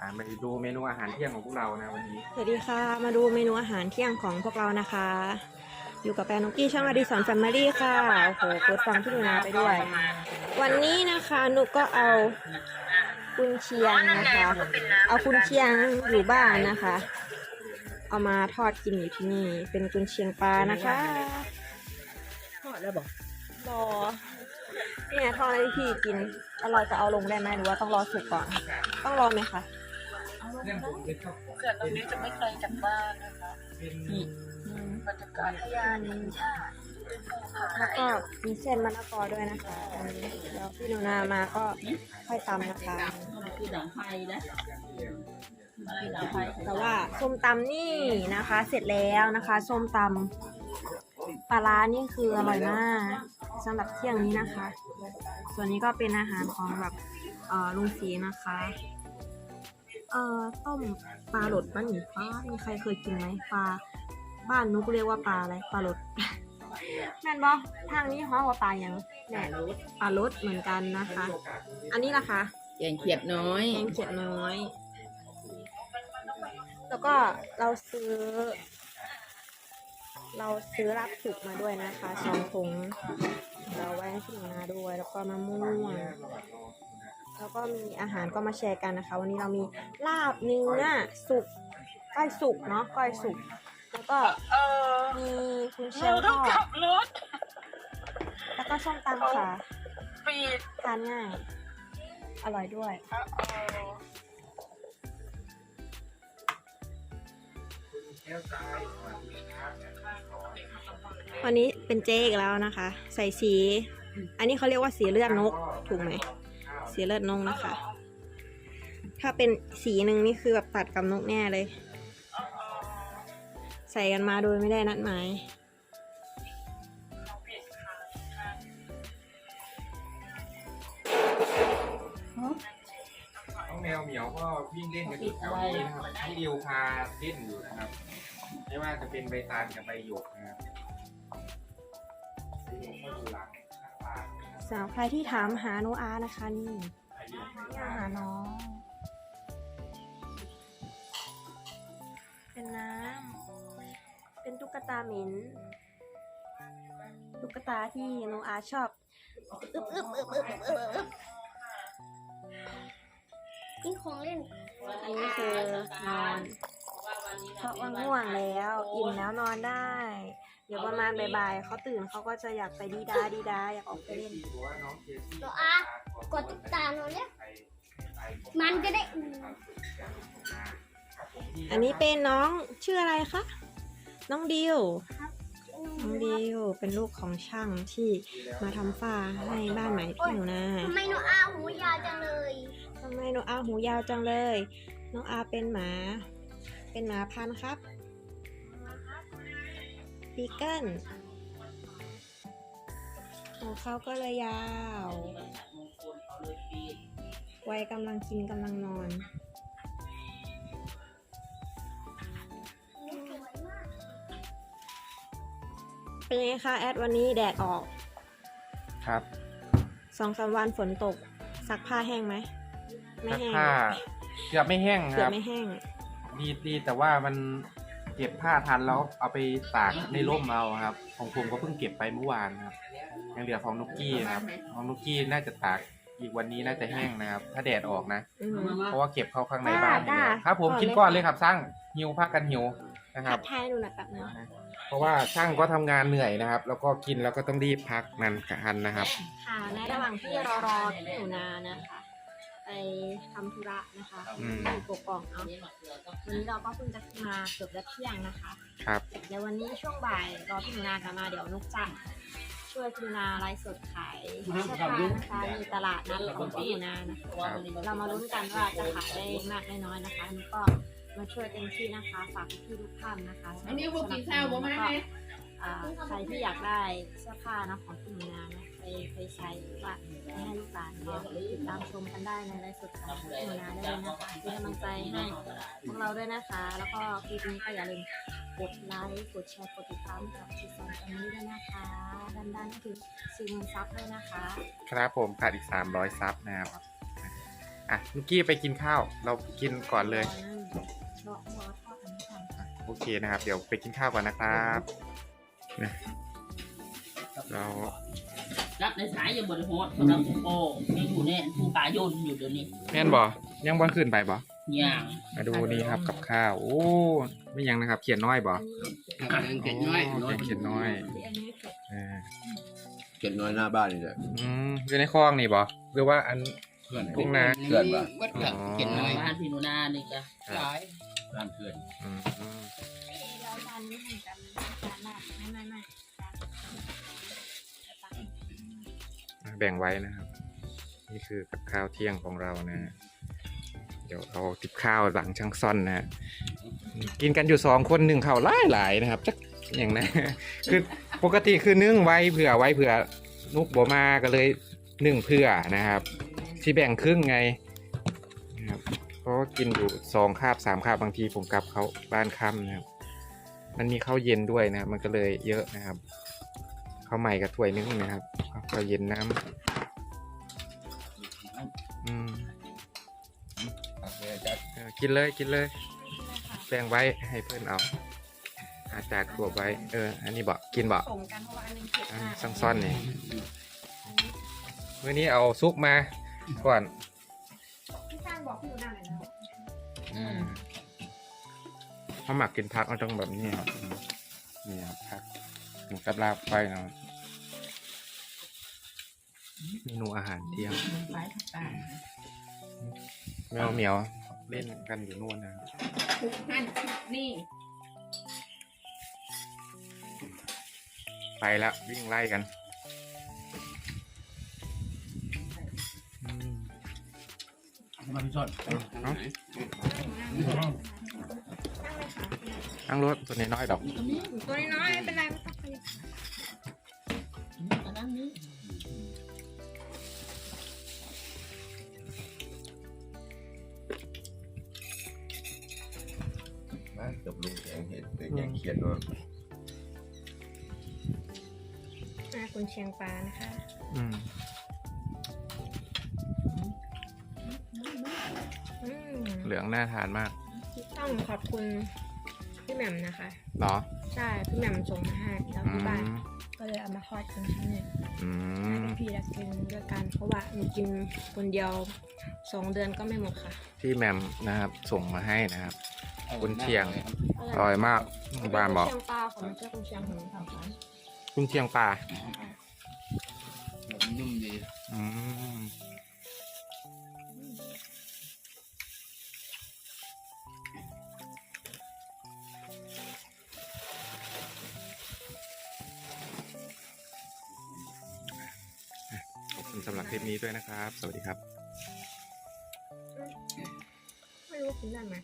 อ่ามาดูเมนูอาหารเที่ยงของพวกเรานะวันนี้ สวัสดีค่ะ มาดูเมนูอาหารเที่ยงของพวกเรานะคะ อยู่กับแปรนุกกี้ช่องอดิสรแฟมิลี่ค่ะ โอ้โหเปิดฟังพี่หนูนาไปด้วย วันนี้นะคะนุกก็เอากุนเชียงนะคะ เอากุนเชียงอยู่บ้านนะคะ เอามาทอดกินอยู่ที่นี่ เป็นกุนเชียงปลานะคะทอดแล้วบอกรอเนี่ยทอดให้พี่กิน อร่อยจะเอาลงได้ไหมหรือว่าต้องรอสุกก่อน ต้องรอไหมคะ เขื่อนตรงนี้จะไม่ไกลจากบ้านนะคะนี่บรรยากาศพยานชาติเป็นภูเขาแล้วก็มีเส้นมะละกอด้วยนะคะอันนี้แล้วพี่หนูนามาก็ค่อยตำนะคะคือหนังไทยนะคือหนังไทยแต่ว่าส้มตำนี่นะคะ เสร็จแล้วนะคะส้มตำปลาร้านี่คืออร่อยมากสำหรับเที่ยงนี้นะคะ ส่วนนี้ก็เป็นอาหารของแบบเอ่อลุงศรีนะคะ เอ่อต้มปลาหลดบ้านหนีป้ามีใครเคยกินไหมปลาบ้านนุกเรียกว่าปลาอะไรปลาหลดแม่นบอทางนี้ฮ้องว่าปลาอย่างแหน่ปลาลดเหมือนกันนะคะ อันนี้ล่ะคะแกงเขียดน้อยแกงเขียดน้อย แล้วก็เราซื้อ เราซื้อรับสุกมาด้วยนะคะสองถุงเราไว้ให้พี่หนูนาด้วย แล้วก็มะม่วง แล้วก็มีอาหารก็มาแชร์กันนะคะ วันนี้เรามีลาบเนื้อสุกก้อยสุกเนาะก้อยสุกแล้วก็เออมีคุณเชียเรางทต้องอดขับรถแล้วก็ส้มตำค่ะปีดทานง่าย อร่อยด้วย เออเออวันนี้เป็นเจอีกแล้วนะคะ ใส่สี อันนี้เขาเรียกว่าสีเลือดนกถูกไหม สีเลือดนกนะคะ ถ้าเป็นสีหนึ่งนี่คือแบบตัดกับนกแน่เลย ใส่กันมาโดยไม่ได้นัดหมายน้องแมวเหมียวก็วิ่งเล่นกันอยู่แถวนี้นะครับพี่ดิวพาเล่นอยู่นะครับ ไม่ว่าจะเป็นใบตาลกับใบหยก สาวใครที่ถามหาโนอานะคะนี่หยกนี่อาหาน้อง เป็นน้ำ เป็นตุ๊กตาหมินตุ๊กตาที่โนอาชอบอึบอึบอึบอึบอึบอึบอึบนี่ของเล่น อันนี้คือนอน เพราะว่าง่วงแล้วอิ่มแล้วนอนได้ เดี๋ยวประมาณบ่ายๆเขาตื่นเขาก็จะอยากไปดีดาดีดาอยากออกไปเล่นที่บอกว่าน้องเคซี่ตัวอากดติดตามหนูเนี่ยมันจะได้อืมอันนี้เป็นน้องชื่ออะไรคะน้องดิวน้องดิวเป็นลูกของช่างที่มาทำฝ้าให้บ้านใหม่พี่หนูนาทำไมหนูอาหูยาวจังเลยทำไมน้องอาหูยาวจังเลย น้องอาเป็นหมา เป็นหมาพันธุ์ครับบีเกิลหูเขาก็เลยยาว วัยกำลังกินกำลังนอนเป็นไงคะแอดวันนี้แดดออกครับสองสามวันฝนตกซักผ้าแห้งไหมไม่ซักแห้งผ้าเกือบไม่แห้งคเกือรับบไม่แห้ง ดีดีแต่ว่ามันเก็บผ้าทันแล้วเอาไปตากในร่มเอาครับ ของผมก็เพิ่งเก็บไปเมื่อวานครับ ยังเหลือของนุกกี้นะครับ ของนุกกี้น่าจะตากอีกวันนี้น่าจะแห้งนะครับ ถ้าแดดออกนะ อืม เพราะว่าเก็บเข้าข้างในบ้านอยู่แล้วได้ครับ ผมก่อนกินเลยก้อนค่ะเลยครับช่างหิวพักกันหิวนะคทัรับกทายหนูหน่อยแป๊บนึงเพราะว่าช่างก็ทำงานเหนื่อยนะครับ แล้วก็กินแล้วก็ต้องรีบพักนันกันนะครับ ค่ะ ในระหว่างที่รอรอพี่หนูนานะคะ ไปทำธุระนะคะอืม ที่กกอกเนาะวันนี้เราก็เพิ่งจะมาเกือบจะเที่ยงนะคะ ครับ เดี๋ยววันนี้ช่วงบ่ายรอพี่หนูนากลับมาเดี๋ยวนุกจะช่วยพี่หนูนาไลฟ์สดขายเสื้อผ้านะคะมีตลาดนัดของพี่หนูนานะคะเรามาลุ้นกันว่าจะขายได้มากได้น้อยนะคะนุกก็มาช่วยเต็มที่นะคะฝากพี่ๆทุกท่านนะคะอันนี้พวกกินข้าวบ่มาไหมอ่า ใครที่อยากได้เสื้อผ้านะของพี่หนูนานะไปไปใช้หรือว่าไปให้ลูกหลานเนี่ยติดตามชมกันได้ในไลฟ์สดของพี่หนูนาได้เลยนะคะเป็นกำลังใจให้พวกเราด้วยนะคะ แล้วก็คลิปนี้ก็อย่าลืมกดไลค์กดแชร์กดติดตามกับชิซอนตอนนี้ด้วยนะคะดันๆให้ถึงสี่หมื่นซับด้วยนะคะ ครับผมขาดอีก 300 ซับนะครับอะนุกกี้ไปกินข้าว เรากินก่อนเลยรอรอทอดอันนี้ก่อนโอเคนะครับ เดี๋ยวไปกินข้าวก่อนนะครับ นะเรารับในสายยังบริโภคสำหรับโอ้ยังอยู่เนี่ยผู้ป่ายนอยู่เดี๋ยวนี้แม่นบ่ยังบ่ขึ้นไปบ่อย่างมาดูนี่ครับกับข้าวโอ้ไม่ยังนะครับ เขียนน้อยบ่เก็ดน้อยโเขียนน้อยอันนี้เผ็ดอ่าเก็ดน้อยหน้าบ้านนี่แหละอืมอยู่ในคลองนี่บ่หรือว่าอัน เพื่อนทุ่งนาเพื่อนปะวัดกับเก็ดน้อยบ้านพี่หนูนานี่ก็หลายบ้านเพื่อนอืมอืมเราจานนี้เหมือนกันจานหน้าไม่ไม่ไม่แบ่งไว้นะครับ นี่คือกับข้าวเที่ยงของเรานะ เดี๋ยวเอาติบข้าวหลังช่างซ่อนนะฮะกินกันอยู่สองคนหนึ่งข้าวหลายหลายๆนะครับจักอย่างนะคือปกติคือนึ่งไว้เผื่อไว้เผื่อนุกบมาก็เลยนึ่งเผื่อนะครับ ที่แบ่งครึ่งไงนะครับเพราะว่ากินอยู่สองคาบสามคาบบางทีผมกลับเขาบ้านค่ำนะครับ มันมีข้าวเย็นด้วยนะครับมันก็เลยเยอะนะครับข้าวใหม่กับถ้วยนึงนะครับข้าวเย็นน้ำอืมโอเคจัดเออกินเลยกินเลยแบ่งไว้ให้เพื่อนเอาอาจากขวบไว้ เออ อันนี้บอกกินบอกส่งกันเพราะว่าอันนึงเผ็ดอ่ามากซังซ่อนนี่มื่อนี้เอาซุปมา ก่อนพี่สร้างบอกพี่หนูนาหน่อยนะอืมถ้าหมักกินพักก็ต้องแบบนี้ครับนี่ครับพักหมูกับลาบไปเนาะเมนูอาหารเที่ยงมันไปทับตาแมวเหมียว เล่นกันอยู่นู่นนะครับทุกท่านนี่ ไปแล้ววิ่งไล่กัน มาพี่ชดเอ้านั่งรถตัวน้อยๆดอกตัวน้อยๆไม่เป็นไรไม่ต้องไปอันนั้นนี่มาเกือบลูกแกงเห็ดแต่แกงเขียนว่าอ่าคุณเชียงปลานะคะ อืม อืมเหลืองน่าทานมากต้องขอบคุณพี่แหม่มนะคะ เนาะใช่พี่แหม่มส่งมาให้แล้วอืที่บ้าน มก็เลยเอามาทอดกันที่นี่อืให้มพี่รักกินด้วยกันเพราะว่าหนูกินคนเดียวสองเดือนก็ไม่หมดค่ะพี่แหมมนะครับ ส่งมาให้นะครับคุณเชียง อร่อยมากบ้านบอกเชียงปลาของเจ้าคุณเชียงของสามพันคุณเชียงปลานุ่มดีอืม สำหรับคลิปนี้ด้วยนะครับ สวัสดีครับ ไม่รู้กินได้ไหม